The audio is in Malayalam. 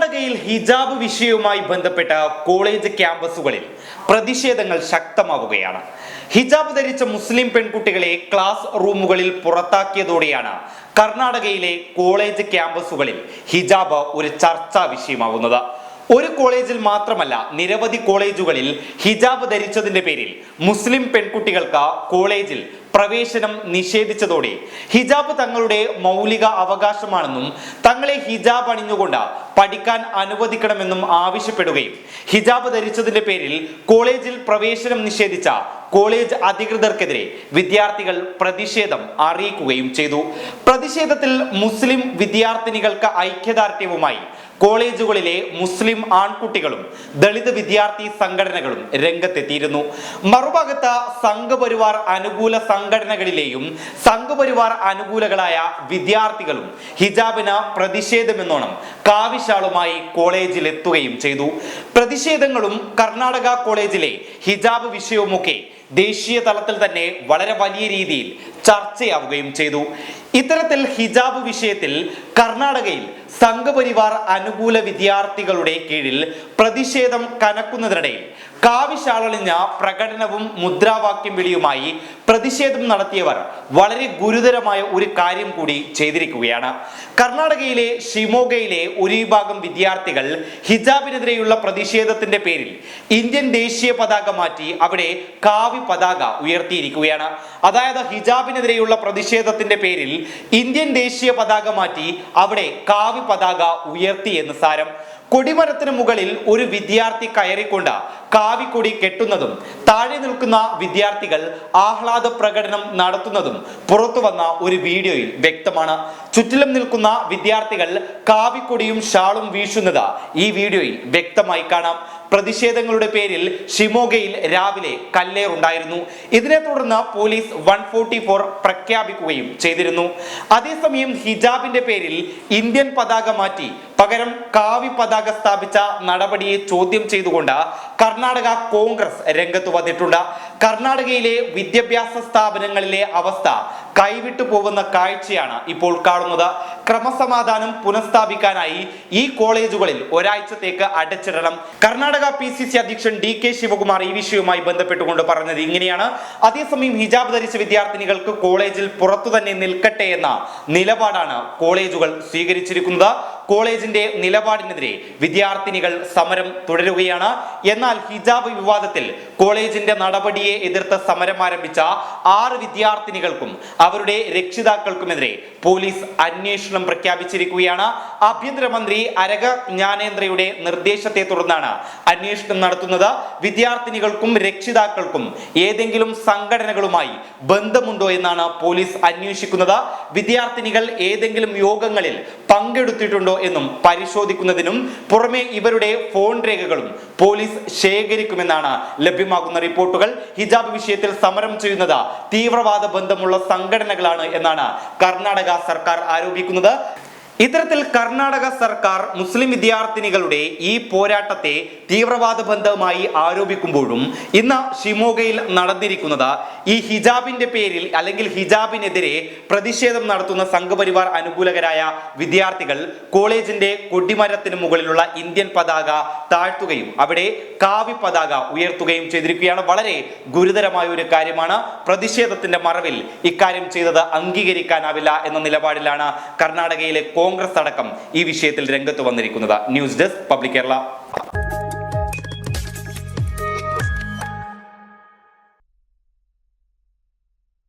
കർണാടകയിൽ ഹിജാബ് വിഷയവുമായി ബന്ധപ്പെട്ട കോളേജ് ക്യാമ്പസുകളിൽ പ്രതിഷേധങ്ങൾ ശക്തമാവുകയാണ്. ഹിജാബ് ധരിച്ച മുസ്ലിം പെൺകുട്ടികളെ ക്ലാസ് റൂമുകളിൽ പുറത്താക്കിയതോടെയാണ് കർണാടകയിലെ കോളേജ് ക്യാമ്പസുകളിൽ ഹിജാബ് ഒരു ചർച്ചാ വിഷയമാവുന്നത്. ഒരു കോളേജിൽ മാത്രമല്ല നിരവധി കോളേജുകളിൽ ഹിജാബ് ധരിച്ചതിന്റെ പേരിൽ മുസ്ലിം പെൺകുട്ടികൾക്ക് കോളേജിൽ പ്രവേശനം നിഷേധിച്ചതോടെ ഹിജാബ് തങ്ങളുടെ മൗലിക അവകാശമാണെന്നും തങ്ങളെ ഹിജാബ് അണിഞ്ഞുകൊണ്ട് പഠിക്കാൻ അനുവദിക്കണമെന്നും ആവശ്യപ്പെടുകയും ഹിജാബ് ധരിച്ചതിന്റെ പേരിൽ കോളേജിൽ പ്രവേശനം നിഷേധിച്ച കോളേജ് അധികൃതർക്കെതിരെ വിദ്യാർത്ഥികൾ പ്രതിഷേധം അറിയിക്കുകയും ചെയ്തു. പ്രതിഷേധത്തിൽ മുസ്ലിം വിദ്യാർത്ഥിനികൾക്ക് ഐക്യദാർഢ്യവുമായി കോളേജുകളിലെ മുസ്ലിം ആൺകുട്ടികളും ദളിത് വിദ്യാർത്ഥി സംഘടനകളും രംഗത്തെത്തിയിരുന്നു. മറുഭാഗത്ത് സംഘപരിവാർ അനുകൂല സംഘടനകളിലെയും സംഘപരിവാർ അനുകൂലകളായ വിദ്യാർത്ഥികളും ഹിജാബിന് പ്രതിഷേധമെന്നോണം കാവിശാളുമായി കോളേജിൽ എത്തുകയും ചെയ്തു. പ്രതിഷേധങ്ങളും കർണാടക കോളേജിലെ ഹിജാബ് വിഷയവുമൊക്കെ ദേശീയ തലത്തിൽ തന്നെ വളരെ വലിയ രീതിയിൽ ചർച്ചയാവുകയും ചെയ്തു. ഇത്തരത്തിൽ ഹിജാബ് വിഷയത്തിൽ കർണാടകയിൽ സംഘപരിവാർ അനുകൂല വിദ്യാർത്ഥികളുടെ കീഴിൽ പ്രതിഷേധം കനക്കുന്നതിനിടയിൽ കാവിശാളളിഞ്ഞ പ്രകടനവും മുദ്രാവാക്യം വിളിയുമായി പ്രതിഷേധം നടത്തിയവർ വളരെ ഗുരുതരമായ ഒരു കാര്യം കൂടി ചെയ്തിരിക്കുകയാണ്. കർണാടകയിലെ ഷിമോഗയിലെ ഒരു വിഭാഗം വിദ്യാർത്ഥികൾ ഹിജാബിനെതിരെയുള്ള പ്രതിഷേധത്തിന്റെ പേരിൽ ഇന്ത്യൻ ദേശീയ പതാക മാറ്റി അവിടെ കാവി പതാക ഉയർത്തിയിരിക്കുകയാണ്. അതായത് ഹിജാബിനെതിരെയുള്ള പ്രതിഷേധത്തിന്റെ പേരിൽ ഇന്ത്യൻ ദേശീയ പതാക മാറ്റി അവിടെ കാവി പതാക ഉയർത്തി എന്ന് സാരം. കൊടിമരത്തിന് മുകളിൽ ഒരു വിദ്യാർത്ഥി കയറിക്കൊണ്ട് കാവിക്കൊടി കെട്ടുന്നതും താഴെ നിൽക്കുന്ന വിദ്യാർത്ഥികൾ ആഹ്ലാദ പ്രകടനം നടത്തുന്നതും പുറത്തു വന്ന ഒരു വീഡിയോയിൽ വ്യക്തമാണ്. ചുറ്റിലും നിൽക്കുന്ന വിദ്യാർത്ഥികൾ കാവിക്കൊടിയും ഷാളും വീശുന്നത് ഈ വീഡിയോയിൽ വ്യക്തമായി കാണാം. പ്രതിഷേധങ്ങളുടെ പേരിൽ ഷിമോഗയിൽ രാവിലെ കല്ലേറുണ്ടായിരുന്നു. ഇതിനെ തുടർന്ന് പോലീസ് വൺ ഫോർട്ടി ഫോർ പ്രഖ്യാപിക്കുകയും ചെയ്തിരുന്നു. അതേസമയം ഹിജാബിന്റെ പേരിൽ ഇന്ത്യൻ പതാക മാറ്റി പകരം കാവി പതാക സ്ഥാപിച്ച നടപടിയെ ചോദ്യം ചെയ്തുകൊണ്ട് കർണാടക കോൺഗ്രസ് രംഗത്ത് വന്നിട്ടുണ്ട്. കർണാടകയിലെ വിദ്യാഭ്യാസ സ്ഥാപനങ്ങളിലെ അവസ്ഥ കൈവിട്ടു പോകുന്ന കാഴ്ചയാണ് ഇപ്പോൾ കാണുന്നത്. ക്രമസമാധാനം പുനഃസ്ഥാപിക്കാനായി ഈ കോളേജുകളിൽ ഒരാഴ്ചത്തേക്ക് അടച്ചിടണം. കർണാടക പി സി സി അധ്യക്ഷൻ ഡി കെ ശിവകുമാർ ഈ വിഷയവുമായി ബന്ധപ്പെട്ടുകൊണ്ട് പറഞ്ഞത് ഇങ്ങനെയാണ്. അതേസമയം ഹിജാബ് ധരിച്ച വിദ്യാർത്ഥിനികൾക്ക് കോളേജിൽ പുറത്തു തന്നെ നിൽക്കട്ടെ എന്ന നിലപാടാണ് കോളേജുകൾ സ്വീകരിച്ചിരിക്കുന്നത്. കോളേജിന്റെ നിലപാടിനെതിരെ വിദ്യാർത്ഥിനികൾ സമരം തുടരുകയാണ്. എന്നാൽ ഹിജാബ് വിവാദത്തിൽ കോളേജിന്റെ നടപടിയെ എതിർത്ത് സമരം ആരംഭിച്ച ആറ് വിദ്യാർത്ഥിനികൾക്കും അവരുടെ രക്ഷിതാക്കൾക്കുമെതിരെ പോലീസ് അന്വേഷണം പ്രഖ്യാപിച്ചിരിക്കുകയാണ്. ആഭ്യന്തരമന്ത്രി അരക ജ്ഞാനേന്ദ്രയുടെ നിർദ്ദേശത്തെ തുടർന്നാണ് അന്വേഷണം നടത്തുന്നത്. വിദ്യാർത്ഥിനികൾക്കും രക്ഷിതാക്കൾക്കും ഏതെങ്കിലും സംഘടനകളുമായി ബന്ധമുണ്ടോ എന്നാണ് പോലീസ് അന്വേഷിക്കുന്നത്. വിദ്യാർത്ഥിനികൾ ഏതെങ്കിലും യോഗങ്ങളിൽ പങ്കെടുത്തിട്ടുണ്ടോ എന്നും പരിശോധിക്കുന്നതിനും പുറമെ ഇവരുടെ ഫോൺ രേഖകളും പോലീസ് ശേഖരിക്കുമെന്നാണ് ലഭ്യമാകുന്ന റിപ്പോർട്ടുകൾ. ഹിജാബ് വിഷയത്തിൽ സമരം ചെയ്യുന്നത് തീവ്രവാദ ബന്ധമുള്ള സംഘടനകളാണ് എന്നാണ് കർണാടക സർക്കാർ ആരോപിക്കുന്നത്. ഇത്തരത്തിൽ കർണാടക സർക്കാർ മുസ്ലിം വിദ്യാർത്ഥിനികളുടെ ഈ പോരാട്ടത്തെ തീവ്രവാദ ബന്ധവുമായി ആരോപിക്കുമ്പോഴും ഇന്ന് ഷിമോഗയിൽ നടന്നിരിക്കുന്നത് ഈ ഹിജാബിന്റെ പേരിൽ അല്ലെങ്കിൽ ഹിജാബിനെതിരെ പ്രതിഷേധം നടത്തുന്ന സംഘപരിവാർ അനുകൂലകരായ വിദ്യാർത്ഥികൾ കോളേജിന്റെ കൊടിമരത്തിന് മുകളിലുള്ള ഇന്ത്യൻ പതാക താഴ്ത്തുകയും അവിടെ കാവി പതാക ഉയർത്തുകയും ചെയ്തിരിക്കുകയാണ്. വളരെ ഗുരുതരമായ ഒരു കാര്യമാണ്. പ്രതിഷേധത്തിന്റെ മറവിൽ ഇക്കാര്യം ചെയ്തത് അംഗീകരിക്കാനാവില്ല എന്ന നിലപാടിലാണ് കർണാടകയിലെ കോൺഗ്രസ് അടക്കം ഈ വിഷയത്തിൽ രംഗത്ത് വന്നിരിക്കുന്നത്. News desk public Kerala.